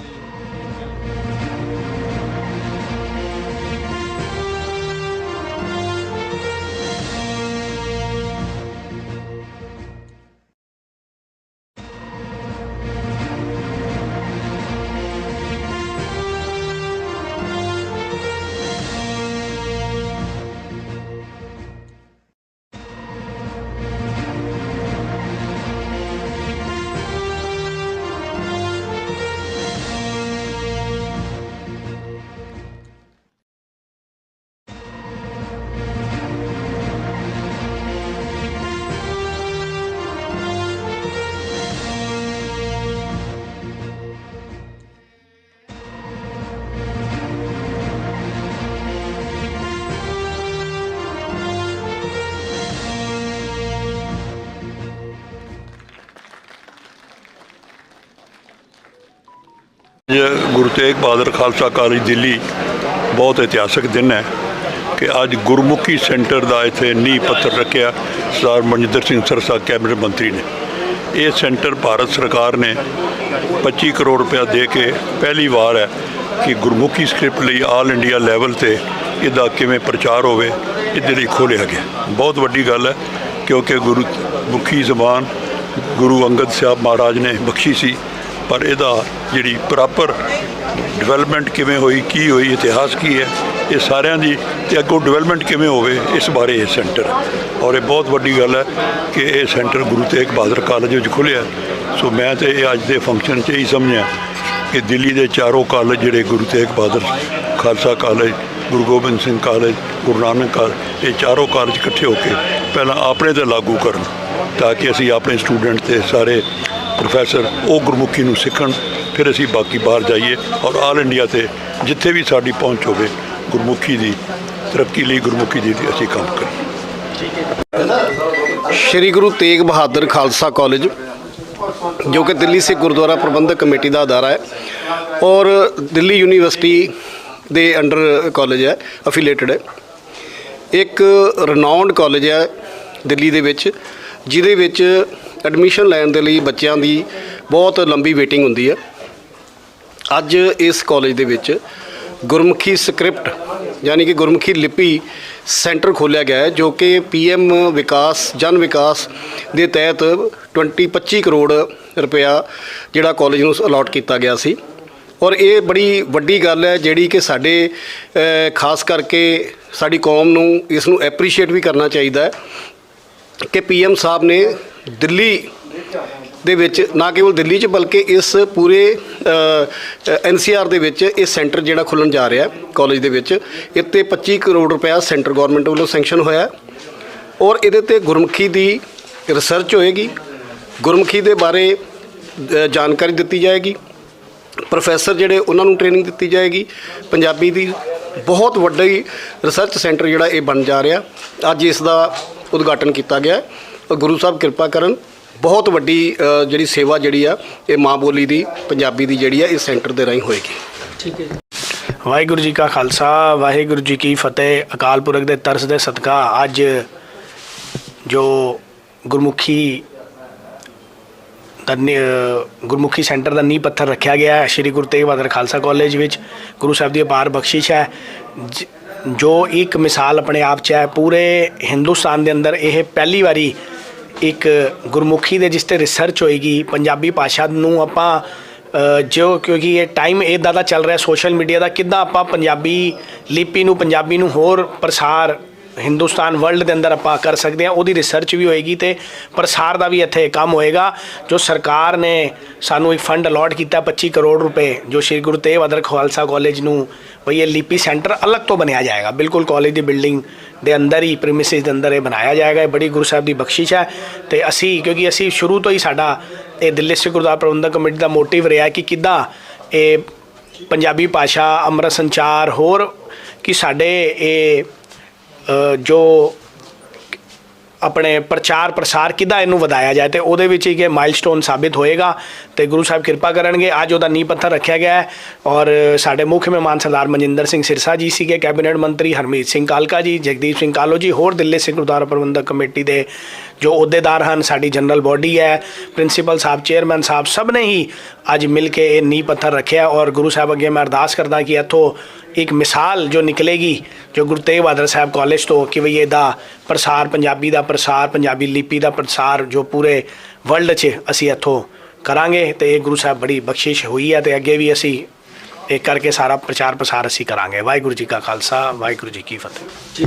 よいしょ。ਗੁਰੂ Tegh Bahadur Khalsa college Delhi ਬਹੁਤ ਇਤਿਹਾਸਕ ਦਿਨ ਹੈ ਕਿ ਅੱਜ ਗੁਰਮੁਖੀ ਸੈਂਟਰ ਦਾ ਇੱਥੇ ਨੀਂਹ ਪੱਥਰ ਰੱਖਿਆ ਸਰਦਾਰ ਮਨਜਿੰਦਰ ਸਿੰਘ ਸਰਸਾ ਕੈਬਨਿਟ ਮੰਤਰੀ ਨੇ। ਇਹ ਸੈਂਟਰ ਭਾਰਤ ਸਰਕਾਰ ਨੇ 25 ਕਰੋੜ ਰੁਪਇਆ ਦੇ ਕੇ ਪਹਿਲੀ ਵਾਰ ਹੈ ਕਿ ਗੁਰਮੁਖੀ ਸਕ੍ਰਿਪਟ ਲਈ ਆਲ ਇੰਡੀਆ ਲੈਵਲ ਤੇ ਇਹਦਾ ਕਿਵੇਂ ਪ੍ਰਚਾਰ ਹੋਵੇ, ਇਹਦੇ ਲਈ ਖੋਲ੍ਹਿਆ ਗਿਆ। ਬਹੁਤ ਵੱਡੀ ਗੱਲ ਹੈ ਕਿਉਂਕਿ ਗੁਰੂ ਮੁਖੀ ਜ਼ਬਾਨ ਗੁਰੂ ਅੰਗਦ ਸਾਹਿਬ ਮਹਾਰਾਜ ਨੇ ਬਖਸ਼ੀ ਸੀ। ਪਰ ਇਹਦਾ ਜਿਹੜੀ ਪ੍ਰੋਪਰ ਡਿਵੈਲਪਮੈਂਟ ਕਿਵੇਂ ਹੋਈ, ਕੀ ਹੋਈ, ਇਤਿਹਾਸ ਕੀ ਹੈ, ਇਹ ਸਾਰਿਆਂ ਦੀ ਤੇ ਅੱਗੋਂ ਡਿਵੈਲਪਮੈਂਟ ਕਿਵੇਂ ਹੋਵੇ, ਇਸ ਬਾਰੇ ਇਹ ਸੈਂਟਰ ਹੈ। ਔਰ ਇਹ ਬਹੁਤ ਵੱਡੀ ਗੱਲ ਹੈ ਕਿ ਇਹ ਸੈਂਟਰ ਗੁਰੂ ਤੇਗ ਬਹਾਦਰ ਕਾਲਜ ਵਿੱਚ ਖੁੱਲ੍ਹਿਆ ਸੋ ਮੈਂ ਤੇ ਇਹ ਅੱਜ ਦੇ ਫੰਕਸ਼ਨ 'ਚ ਹੀ ਸਮਝਿਆ ਕਿ ਦਿੱਲੀ ਦੇ ਚਾਰੋਂ ਕਾਲਜ ਜਿਹੜੇ Guru Tegh Bahadur Khalsa college, Guru Gobind Singh college, Guru Nanak college ਇਹ ਚਾਰੋਂ ਕਾਲਜ ਇਕੱਠੇ ਹੋ ਕੇ ਪਹਿਲਾਂ ਆਪਣੇ ਤੇ ਲਾਗੂ ਕਰਨ, ਤਾਂ ਕਿ ਅਸੀਂ ਆਪਣੇ ਸਟੂਡੈਂਟ ਤੇ ਸਾਰੇ ਪ੍ਰੋਫੈਸਰ ਉਹ ਗੁਰਮੁਖੀ ਨੂੰ ਸਿੱਖਣ, ਫਿਰ ਅਸੀਂ ਬਾਕੀ ਬਾਹਰ ਜਾਈਏ ਔਰ ਆਲ ਇੰਡੀਆ ਤੇ ਜਿੱਥੇ ਵੀ ਸਾਡੀ ਪਹੁੰਚ ਹੋਵੇ, ਗੁਰਮੁਖੀ ਦੀ ਤਰੱਕੀ ਲਈ ਗੁਰਮੁਖੀ ਦੀ ਅਸੀਂ ਕੰਮ ਕਰੀਏ। ਸ਼੍ਰੀ ਗੁਰੂ ਤੇਗ ਬਹਾਦਰ ਖਾਲਸਾ ਕਾਲਜ, ਜੋ ਕਿ ਦਿੱਲੀ ਸਿੱਖ ਗੁਰਦੁਆਰਾ ਪ੍ਰਬੰਧਕ ਕਮੇਟੀ ਦਾ ਅਦਾਰਾ ਹੈ ਔਰ ਦਿੱਲੀ ਯੂਨੀਵਰਸਿਟੀ ਦੇ ਅੰਡਰ ਕਾਲਜ ਹੈ ਅਫੀਲੀਏਟਡ ਹੈ। ਇੱਕ ਰਨਾਉਂਡ ਕਾਲਜ ਹੈ ਦਿੱਲੀ ਦੇ ਵਿੱਚ, ਜਿਹਦੇ ਵਿੱਚ ਐਡਮਿਸ਼ਨ ਲੈਣ ਦੇ ਲਈ ਬੱਚਿਆਂ ਦੀ ਬਹੁਤ ਲੰਬੀ ਵੇਟਿੰਗ ਹੁੰਦੀ ਹੈ। ਅੱਜ ਇਸ ਕਾਲਜ ਦੇ ਵਿੱਚ ਗੁਰਮੁਖੀ ਸਕ੍ਰਿਪਟ, ਯਾਨੀ ਕਿ ਗੁਰਮੁਖੀ ਲਿਪੀ ਸੈਂਟਰ ਖੋਲ੍ਹਿਆ ਗਿਆ ਹੈ, ਜੋ ਕਿ ਪੀਐਮ ਵਿਕਾਸ, ਜਨ ਵਿਕਾਸ ਦੇ ਤਹਿਤ 20 25 ਕਰੋੜ ਰੁਪਇਆ ਜਿਹੜਾ ਕਾਲਜ ਨੂੰ ਅਲਾਟ ਕੀਤਾ ਗਿਆ ਸੀ। ਔਰ ਇਹ ਬੜੀ ਵੱਡੀ ਗੱਲ ਹੈ, ਜਿਹੜੀ ਕਿ ਸਾਡੇ ਖਾਸ ਕਰਕੇ ਸਾਡੀ ਕੌਮ ਨੂੰ ਇਸ ਨੂੰ ਐਪਰੀਸ਼ੀਏਟ ਵੀ ਕਰਨਾ ਚਾਹੀਦਾ ਹੈ ਕਿ ਪੀਐਮ ਸਾਹਿਬ ਨੇ ਦਿੱਲੀ ਦੇ ਵਿੱਚ, ਨਾ ਕੇਵਲ ਦਿੱਲੀ 'ਚ ਬਲਕਿ ਇਸ ਪੂਰੇ ਐਨਸੀਆਰ ਦੇ ਵਿੱਚ ਇਹ ਸੈਂਟਰ ਜਿਹੜਾ ਖੁੱਲਣ ਜਾ ਰਿਹਾ ਕਾਲਜ ਦੇ ਵਿੱਚ, ਇੱਥੇ 25 ਕਰੋੜ ਰੁਪਇਆ ਸੈਂਟਰ ਗਵਰਨਮੈਂਟ ਵੱਲੋਂ ਸੈਂਕਸ਼ਨ ਹੋਇਆ ਔਰ ਇਹਦੇ ਤੇ ਗੁਰਮੁਖੀ ਦੀ ਰਿਸਰਚ ਹੋਏਗੀ। ਗੁਰਮੁਖੀ ਦੇ ਬਾਰੇ ਜਾਣਕਾਰੀ ਦਿੱਤੀ ਜਾਏਗੀ। ਪ੍ਰੋਫੈਸਰ ਜਿਹੜੇ ਉਹਨਾਂ ਨੂੰ ਟ੍ਰੇਨਿੰਗ ਦਿੱਤੀ ਜਾਏਗੀ। ਪੰਜਾਬੀ ਦੀ ਬਹੁਤ ਵੱਡਾ ਹੀ ਰਿਸਰਚ ਸੈਂਟਰ ਜਿਹੜਾ ਇਹ ਬਣ ਜਾ ਰਿਹਾ। ਅੱਜ ਇਸ ਦਾ ਉਦਘਾਟਨ ਕੀਤਾ ਗਿਆ ਗੁਰੂ ਸਾਹਿਬ ਕਿਰਪਾ ਕਰਨ ਬਹੁਤ ਵੱਡੀ ਜਿਹੜੀ ਸੇਵਾ ਜਿਹੜੀ ਆ ਇਹ ਮਾਂ ਬੋਲੀ ਦੀ ਪੰਜਾਬੀ ਦੀ ਜਿਹੜੀ ਆ ਇਸ ਸੈਂਟਰ ਦੇ ਰਾਹੀਂ ਹੋਏਗੀ। ਵਾਹਿਗੁਰੂ ਜੀ ਕਾ ਖਾਲਸਾ ਵਾਹਿਗੁਰੂ ਜੀ ਕੀ ਫਤਿਹ। ਅਕਾਲ ਪੁਰਖ ਦੇ ਤਰਸ ਦੇ ਸਦਕਾ ਅੱਜ ਜੋ ਗੁਰਮੁਖੀ ਦਾ ਗੁਰਮੁਖੀ ਸੈਂਟਰ ਦਾ ਨੀਂਹ ਪੱਥਰ ਰੱਖਿਆ ਗਿਆ ਹੈ ਸ਼੍ਰੀ ਗੁਰੂ ਤੇਗ ਬਹਾਦਰ ਖਾਲਸਾ ਕਾਲਜ ਵਿੱਚ ਗੁਰੂ ਸਾਹਿਬ ਦੀ ਅਪਾਰ ਬਖਸ਼ਿਸ਼ ਹੈ। ਜ- ਜੋ ਇੱਕ ਮਿਸਾਲ ਆਪਣੇ ਆਪ 'ਚ ਹੈ ਪੂਰੇ ਹਿੰਦੁਸਤਾਨ ਦੇ ਅੰਦਰ ਇਹ ਪਹਿਲੀ ਵਾਰੀ ਇੱਕ ਗੁਰਮੁਖੀ ਦੇ ਜਿਸ ਤੇ ਰਿਸਰਚ ਹੋਏਗੀ, ਪੰਜਾਬੀ ਭਾਸ਼ਾ ਨੂੰ ਆਪਾਂ ਜੋ ਕਿਉਂਕਿ ਇਹ ਟਾਈਮ ਇਦਾਂ ਦਾ ਚੱਲ ਰਿਹਾ ਸੋਸ਼ਲ ਮੀਡੀਆ ਦਾ, ਕਿੱਦਾਂ ਆਪਾਂ ਪੰਜਾਬੀ ਲਿਪੀ ਨੂੰ, ਪੰਜਾਬੀ ਨੂੰ ਹੋਰ ਪ੍ਰਸਾਰ ਹਿੰਦੁਸਤਾਨ ਵਰਲਡ ਦੇ ਅੰਦਰ ਆਪਾਂ ਕਰ ਸਕਦੇ ਹਾਂ, ਉਹਦੀ ਰਿਸਰਚ ਵੀ ਹੋਏਗੀ ਤੇ ਪ੍ਰਸਾਰ ਦਾ ਵੀ ਇੱਥੇ ਕੰਮ ਹੋਏਗਾ, ਜੋ ਸਰਕਾਰ ਨੇ ਸਾਨੂੰ ਇੱਕ ਫੰਡ ਅਲਾਟ ਕੀਤਾ 25 ਕਰੋੜ ਰੁਪਏ, ਜੋ ਸ਼੍ਰੀ ਗੁਰੂ ਤੇਗ ਬਹਾਦਰ ਖਾਲਸਾ ਕਾਲਜ ਨੂੰ ਬਈ ਇਹ ਲਿਪੀ ਸੈਂਟਰ ਅਲੱਗ ਤੋਂ ਬਣਾਇਆ ਜਾਏਗਾ, ਬਿਲਕੁਲ ਕਾਲਜ ਦੀ ਬਿਲਡਿੰਗ ਦੇ ਅੰਦਰ ਹੀ ਪ੍ਰੀਮਿਸਿਸ ਦੇ ਅੰਦਰ ਇਹ ਬਣਾਇਆ ਜਾਏਗਾ। ਇਹ ਬੜੀ ਗੁਰੂ ਸਾਹਿਬ ਦੀ ਬਖਸ਼ਿਸ਼ ਹੈ ਤੇ ਅਸੀਂ ਕਿਉਂਕਿ ਅਸੀਂ ਸ਼ੁਰੂ ਤੋਂ ਹੀ ਸਾਡਾ ਇਹ ਦਿੱਲੀ ਸਿੱਖ ਗੁਰਦੁਆਰਾ ਪ੍ਰਬੰਧਕ ਕਮੇਟੀ ਦਾ ਮੋਟਿਵ ਰਿਹਾ ਕਿ ਕਿੱਦਾਂ ਇਹ ਪੰਜਾਬੀ ਭਾਸ਼ਾ, ਅੰਮ੍ਰਿਤ ਸੰਚਾਰ ਹੋਰ ਕਿ ਸਾਡੇ ਇਹ ਜੋ ਆਪਣੇ ਪ੍ਰਚਾਰ ਪ੍ਰਸਾਰ ਕਿੱਦਾਂ ਇਹਨੂੰ ਵਧਾਇਆ ਜਾਏ ਤੇ ਉਹਦੇ ਵਿੱਚ ਹੀ ਕਿ ਮਾਈਲਸਟੋਨ ਸਾਬਿਤ ਹੋਏਗਾ ਤੇ ਗੁਰੂ ਸਾਹਿਬ ਕਿਰਪਾ ਕਰਨਗੇ। ਅੱਜ ਉਹਦਾ ਨੀਂਹ ਪੱਥਰ ਰੱਖਿਆ ਗਿਆ ਹੈ ਔਰ ਸਾਡੇ ਮੁੱਖ ਮਹਿਮਾਨ ਸਰਦਾਰ ਮਨਜਿੰਦਰ ਸਿੰਘ ਸਿਰਸਾ ਜੀ ਸੀਗੇ, ਕੈਬਨਿਟ ਮੰਤਰੀ ਹਰਮੀਤ ਸਿੰਘ ਕਾਲਕਾ ਜੀ, ਜਗਦੀਪ ਸਿੰਘ ਕਾਲੋ ਜੀ, ਹੋਰ ਦਿੱਲੀ ਸਿੱਖ ਗੁਰਦੁਆਰਾ ਪ੍ਰਬੰਧਕ ਕਮੇਟੀ ਦੇ ਜੋ ਅਹੁਦੇਦਾਰ ਹਨ, ਸਾਡੀ ਜਨਰਲ ਬੋਡੀ ਹੈ, ਪ੍ਰਿੰਸੀਪਲ ਸਾਹਿਬ, ਚੇਅਰਮੈਨ ਸਾਹਿਬ, ਸਭ ਨੇ ਹੀ ਅੱਜ ਮਿਲ ਕੇ ਇਹ ਨੀਂਹ ਪੱਥਰ ਰੱਖਿਆ ਔਰ ਗੁਰੂ ਸਾਹਿਬ ਅੱਗੇ ਮੈਂ ਅਰਦਾਸ ਕਰਦਾ ਕਿ ਇੱਥੋਂ ਇੱਕ ਮਿਸਾਲ ਜੋ ਨਿਕਲੇਗੀ, ਜੋ ਗੁਰੂ ਤੇਗ ਬਹਾਦਰ ਸਾਹਿਬ ਕਾਲਜ ਤੋਂ ਕਿ ਵੀ ਇਹਦਾ ਪ੍ਰਸਾਰ ਪੰਜਾਬੀ ਦਾ ਪ੍ਰਸਾਰ, ਪੰਜਾਬੀ ਲਿਪੀ ਦਾ ਪ੍ਰਸਾਰ ਜੋ ਪੂਰੇ ਵਰਲਡ 'ਚ ਅਸੀਂ ਇੱਥੋਂ ਕਰਾਂਗੇ ਤੇ ਇਹ ਗੁਰੂ ਸਾਹਿਬ ਬੜੀ ਬਖਸ਼ਿਸ਼ ਹੋਈ ਹੈ ਤੇ ਅੱਗੇ ਵੀ ਅਸੀਂ ਇਹ ਕਰਕੇ ਸਾਰਾ ਪ੍ਰਚਾਰ ਪ੍ਰਸਾਰ ਅਸੀਂ ਕਰਾਂਗੇ। ਵਾਹਿਗੁਰੂ ਜੀ ਕਾ ਖਾਲਸਾ, ਵਾਹਿਗੁਰੂ ਜੀ ਕੀ ਫਤਿਹ।